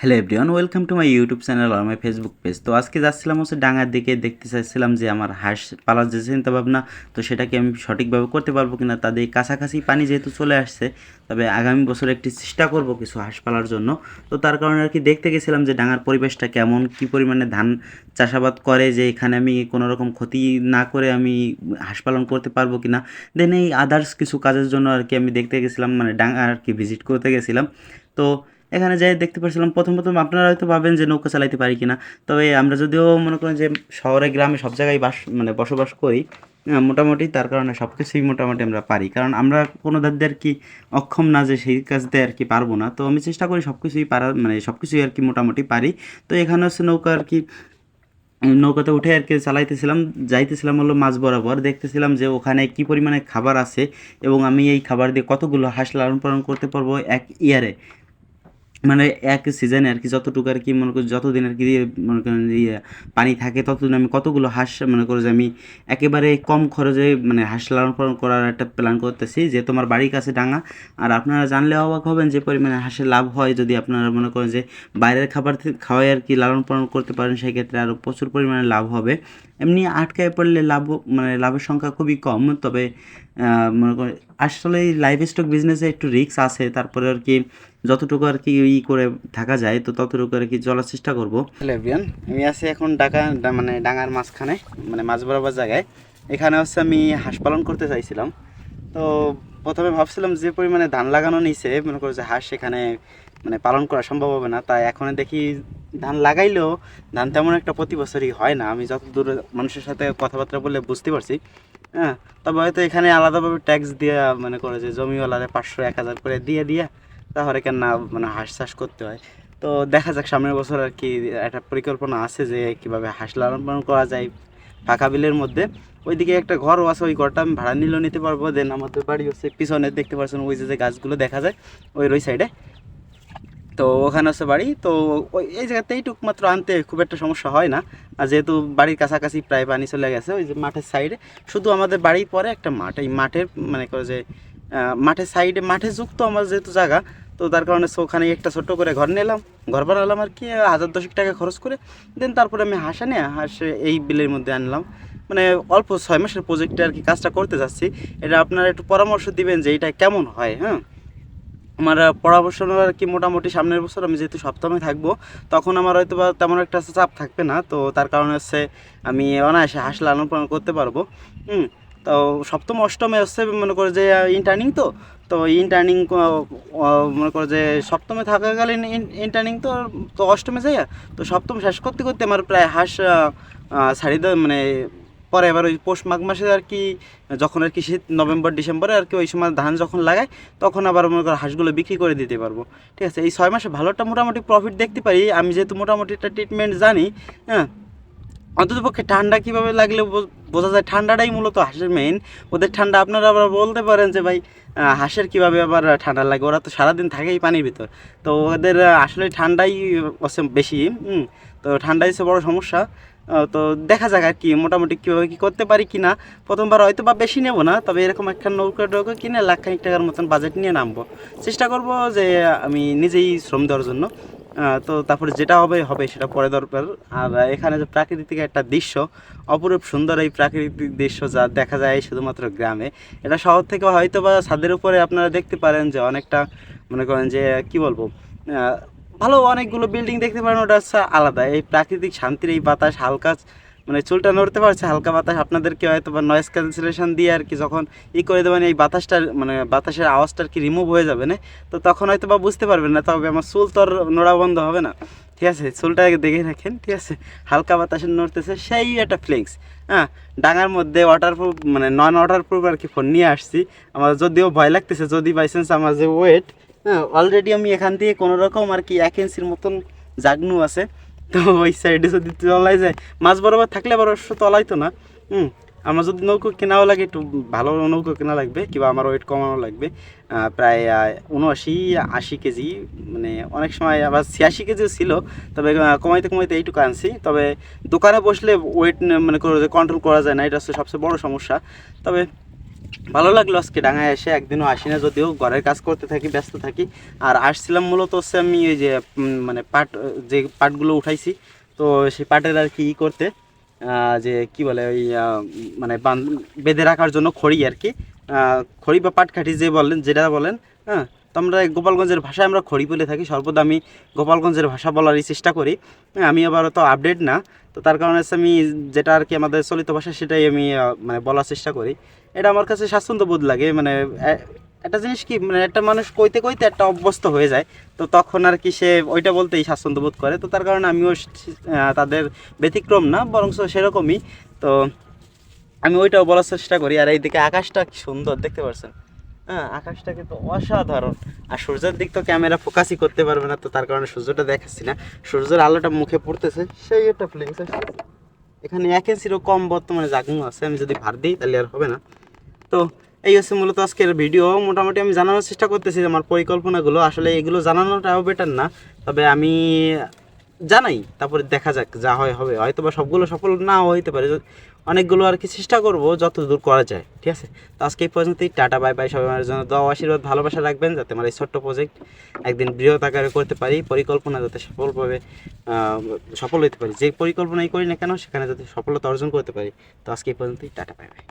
Hello everyone welcome to my YouTube channel R my Facebook page তো আজকে যাচ্ছিলাম হচ্ছে ডাঙার দিকে, দেখতে চাইছিলাম যে আমার হাঁস পালার যে চিন্তা ভাবনা, তো সেটাকে আমি সঠিকভাবে করতে পারব কিনা তাদের কাছাকাছি পানি যেহেতু চলে আসছে, তবে আগামী বছর একটি চেষ্টা করব কিছু হাঁস পালার জন্য। তো তার কারণে আর কি দেখতে গেছিলাম যে ডাঙার পরিবেশটা কেমন, কি পরিমাণে ধান চাষাবাদ করে, যে এখানে আমি কোনো রকম ক্ষতি না করে আমি হাঁস পালন করতে পারব কিনা। দেন এই আদার্স কিছু কাজের জন্য আর কি আমি দেখতে গেছিলাম মানে ডাঙা আর কি ভিজিট করতে গেছিলাম। তো এখানে যাই দেখতে পাচ্ছিলাম প্রথম প্রথম আপনারা হয়তো ভাবেন যে নৌকা চালাইতে পারি কিনা। তবে আমরা যদিও মনে করেন যে শহরে, গ্রামে সব জায়গায় বাস মানে বসবাস করি মোটামুটি তার কারণে সব কিছুই মোটামুটি আমরা পারি। কারণ আমরা কোনো দাদি আর কি অক্ষম না যে সেই কাজতে আর কি পারব না। তো আমি চেষ্টা করি সব কিছুই পারার মানে সব কিছুই আর কি মোটামুটি পারি। তো এখানে হচ্ছে নৌকা আর কি, নৌকাতে উঠে আর কি চালাইতেছিলাম, যাইতেছিলাম হলো মাছ বরাবর। দেখতেছিলাম যে ওখানে কি পরিমাণে খাবার আছে এবং আমি এই খাবার দিয়ে কতগুলো হাঁস লালন পালন করতে পারব এক ইয়ারে। মানে এক সিজনে আর কি যতটুকু আর কি মনে করি যতদিন আর কি মনে করেন ইয়ে পানি থাকে, ততদিন আমি কতগুলো হাঁস মনে করো যে আমি একেবারে কম খরচে মানে হাঁস লালন পালন করার একটা প্ল্যান করতেছি। যে তোমার বাড়ির কাছে ডাঙা। আর আপনারা জানলে অবাক হবেন যে পরিমাণে হাঁসের লাভ হয় যদি আপনারা মনে করেন যে বাইরের খাবার খাওয়াই আর কি লালন পালন করতে পারেন, সেক্ষেত্রে আরও প্রচুর পরিমাণে লাভ হবে। এমনি আটকায় পড়লে লাভ মানে লাভের সংখ্যা খুবই কম। তবে মনে করেন আসলে এই লাইভ স্টক বিজনেসে একটু রিস্ক আছে, তারপরে আর কি যতটুকু আর কি ই করে থাকা যায়, তো ততটুকু আর কি চলার চেষ্টা করব। আমি আছি এখন ডাকা মানে ডাঙার মাঝখানে মানে মাছ বরাবর জায়গায়। এখানে হচ্ছে আমি হাঁস পালন করতে চাইছিলাম। তো প্রথমে ভাবছিলাম যে পরিমাণে ধান লাগানো নিছে, মনে করো যে হাঁস সেখানে মানে পালন করা সম্ভব হবে না, তাই এখন দেখি ধান লাগাইলেও ধান তেমন একটা প্রতি বছরই হয় না। আমি যত দূরে মানুষের সাথে কথাবার্তা বলে বুঝতে পারছি হ্যাঁ? তবে হয়তো এখানে আলাদাভাবে ট্যাক্স দিয়ে মানে করে যে জমিওয়ালাদের পাঁচশো, এক হাজার করে দিয়ে দিয়ে তাহলে কেন না মানে হাঁস চাষ করতে হয়। তো দেখা যাক, সামনের বছর আর কি একটা পরিকল্পনা আছে যে কীভাবে হাঁস লালন পালন করা যায়। ফাঁকা বিলের মধ্যে। ওইদিকে একটা ঘরও আছে, ওই ঘরটা আমি ভাড়া নিলেও নিতে পারব। দেন আমাদের বাড়ি হচ্ছে পিছনে, দেখতে পাচ্ছেন ওই যে গাছগুলো দেখা যায়, ওই ওই সাইডে তো ওখানে হচ্ছে বাড়ি। তো ওই, এই জায়গাতে এইটুক মাত্র আনতে খুব একটা সমস্যা হয় না। আর যেহেতু বাড়ির কাছাকাছি প্রায় পানি চলে গেছে, ওই যে মাঠের সাইডে শুধু আমাদের বাড়ির পরে একটা মাঠ, এই মাঠের মানে করে যে মাঠের সাইডে মাঠে যুক্ত আমার যেহেতু জায়গা তো তার কারণে ওখানে একটা ছোট্ট করে ঘর নিলাম, ঘর বানালাম আর কি, হাজার দশেক টাকা খরচ করে। দেন তারপরে আমি হাঁস আনে হাঁস এই বিলের মধ্যে আনলাম। মানে অল্প ছয় মাসের প্রজেক্টে আর কি কাজটা করতে যাচ্ছি। এটা আপনারা একটু পরামর্শ দিবেন যে এটা কেমন হয় হ্যাঁ? আমার পরামর্শ নেওয়ার কি মোটামুটি সামনের বছর আমি যেহেতু সপ্তমে থাকব, তখন আমার হয়তো বা তেমন একটা চাপ থাকবে না। তো তার কারণে হচ্ছে আমি অনায়াসে হাঁস লালন পালন করতে পারব। হুম তো সপ্তম, অষ্টমে হচ্ছে মনে করো যে ইন্টার্নিং তো তো ইন্টার্নিং মনে করো যে, সপ্তমে থাকাকালীন ইন্টার্নিং তো তো অষ্টমে যাইয়া, তো সপ্তম শেষ করতে করতে আমার প্রায় হাঁস ছাড়ি মানে পরে এবার ওই পৌষ মাঘ মাসে আর কি, যখন আর কি শীত নভেম্বর, ডিসেম্বরে আর কি ওই সময় ধান যখন লাগায় তখন আবার মনে করো হাঁসগুলো বিক্রি করে দিতে পারব। ঠিক আছে, এই ছয় মাসে ভালো একটা মোটামুটি প্রফিট দেখতে পারি। আমি যেহেতু মোটামুটি একটা ট্রিটমেন্ট জানি হ্যাঁ অন্তত পক্ষে ঠান্ডা কীভাবে লাগলে বোঝা যায়? ঠান্ডাটাই মূলত হাঁসের মেইন ওদের ঠান্ডা আপনারা আবার বলতে পারেন যে, ভাই হাঁসের কীভাবে আবার ঠান্ডা লাগে? ওরা তো সারাদিন থাকেই পানির ভিতর। তো ওদের আসলে ঠান্ডাই বেশি তো ঠান্ডাই হচ্ছে বড় সমস্যা। তো দেখা যাক আর কি, মোটামুটি কীভাবে কী করতে পারি কি না। প্রথমবার হয়তো বা বেশি নেব না, তবে এরকম একটা নৌকা টৌকা কিনে লাখ খানিক টাকার মতন বাজেট নিয়ে নামবো। চেষ্টা করব যে, আমি নিজেই শ্রম দেওয়ার জন্য। তো তারপরে যেটা হবে হবে সেটা পরে দরকার। আর এখানে যে প্রাকৃতিক একটা দৃশ্য, অপরূপ সুন্দর এই প্রাকৃতিক দৃশ্য যা দেখা যায় শুধুমাত্র গ্রামে। এটা শহর থেকে হয়তো বা ছাদের উপরে আপনারা দেখতে পারেন যে অনেকটা, মনে করেন যে, কি বলব ভালো অনেকগুলো বিল্ডিং দেখতে পারেন, ওটা হচ্ছে আলাদা। এই প্রাকৃতিক শান্তির এই বাতাস, হালকা মানে চুলটা নড়তে পারছে, হালকা বাতাস, আপনাদেরকে হয়তো বা নয়েজ ক্যান্সেলেশন দিয়ে আর কি যখন ই করে দেবেন, এই বাতাসটা মানে বাতাসের আওয়াজটা আর কি রিমুভ হয়ে যাবে না? তো তখন হয়তো বা বুঝতে পারবেন না, তবে আমার চুল তো আর নড়া বন্ধ হবে না। ঠিক আছে, চুলটা দেখে রাখেন, ঠিক আছে? হালকা বাতাসে নড়তেছে, সেই একটা ফ্লেক্স হ্যাঁ ডাঙার মধ্যে ওয়াটারপ্রুফ মানে নন ওয়াটারপ্রুফ আর কি ফোন নিয়ে আসছি। আমার যদিও ভয় লাগতেছে, যদি বাই বাইচান্স আমার যে ওয়েট হ্যাঁ অলরেডি আমি এখান থেকে কোনো রকম আর কি এক ইঞ্চির মতন জাগনু আছে। তো ওই সাইডে যদি তলাই যায়, মাছ বরাবর থাকলে আবার অবশ্য তলাইতো না। হুম, আমার যদি নৌকো কেনাও লাগে, একটু ভালো নৌকো কেনা লাগবে, কিংবা আমার ওয়েট কমানো লাগবে প্রায় উনআশি, আশি কেজি মানে অনেক সময় আবার ছিয়াশি কেজিও ছিল, তবে কমাইতে কমাইতে এইটুকু আনছি। তবে দোকানে বসলে ওয়েট মানে কন্ট্রোল করা যায় না, এটা হচ্ছে সবচেয়ে বড় সমস্যা। তবে ভালো লাগল আজকে ডাঙায় এসে, একদিনও আসি না যদিও ঘরের কাজ করতে থাকি, ব্যস্ত থাকি। আর আসছিলাম মূলত হচ্ছে আমি ওই যে মানে পাট, যে পাটগুলো উঠাইছি, তো সেই পাটের আর কি ই করতে যে কি বলে ওই মানে বেঁধে রাখার জন্য খড়ি আর কি। খড়ি বা পাট পাটকাঠি যে বলেন, যেটা বলেন হ্যাঁ তো আমরা গোপালগঞ্জের ভাষায় আমরা খড়ি বলে থাকি। সর্বদা আমি গোপালগঞ্জের ভাষা বলারই চেষ্টা করি। হ্যাঁ, আমি আবার তো আপডেট না। তো তার কারণে আমি যেটা আর কি আমাদের চলিত ভাষা সেটাই আমি মানে বলার চেষ্টা করি। এটা আমার কাছে স্বাচ্ছন্দ্য বোধ লাগে। মানে একটা জিনিস কি মানে একটা মানুষ কইতে কইতে একটা অভ্যস্ত হয়ে যায়। তো তখন আর কি সে ওইটা বলতেই স্বাচ্ছন্দ্য বোধ করে। তো তার কারণে আমিও তাদের ব্যতিক্রম না বরং সেরকমই। তো আমি ওইটাও বলার চেষ্টা করি। আর এইদিকে আকাশটা কি সুন্দর দেখতে পাচ্ছেন হ্যাঁ আকাশটা কিন্তু অসাধারণ। আর সূর্যের দিক তো ক্যামেরা ফোকাসই করতে পারবে না, তো তার কারণে সূর্যটা দেখাচ্ছি না। সূর্যের আলোটা মুখে পড়তেছে, সেই একটা ফিলিংস এখানে এক ইঞ্চিরও কম বর্তমানে জাগুন আছে, আমি যদি ভার দিই তাহলে আর হবে না। তো এই হচ্ছে মূলত আজকের ভিডিও মোটামুটি আমি জানানোর চেষ্টা করতেছি আমার পরিকল্পনাগুলো। আসলে এগুলো জানানোটাও বেটার না, তবে আমি জানাই, তারপরে দেখা যাক যা হয়, হবে। হয়তো বা সবগুলো সফল নাও হইতে পারে। অনেকগুলো আর কি চেষ্টা করব যত দূর করা যায়, ঠিক আছে? তো আজকে এই পর্যন্তই, টাটা, বাই বাই, সবাই আমার জন্য দোয়া আশীর্বাদ, ভালোবাসা রাখবেন যাতে আমার এই ছোট্ট প্রজেক্ট একদিন বৃহৎ আকারে করতে পারি, পরিকল্পনা যাতে সফলভাবে সফল হতে পারি। যে পরিকল্পনাই করি না কেন, সেখানে যাতে সফলতা অর্জন করতে পারি। তো আজকে এই পর্যন্তই, টাটা, বাই বাই।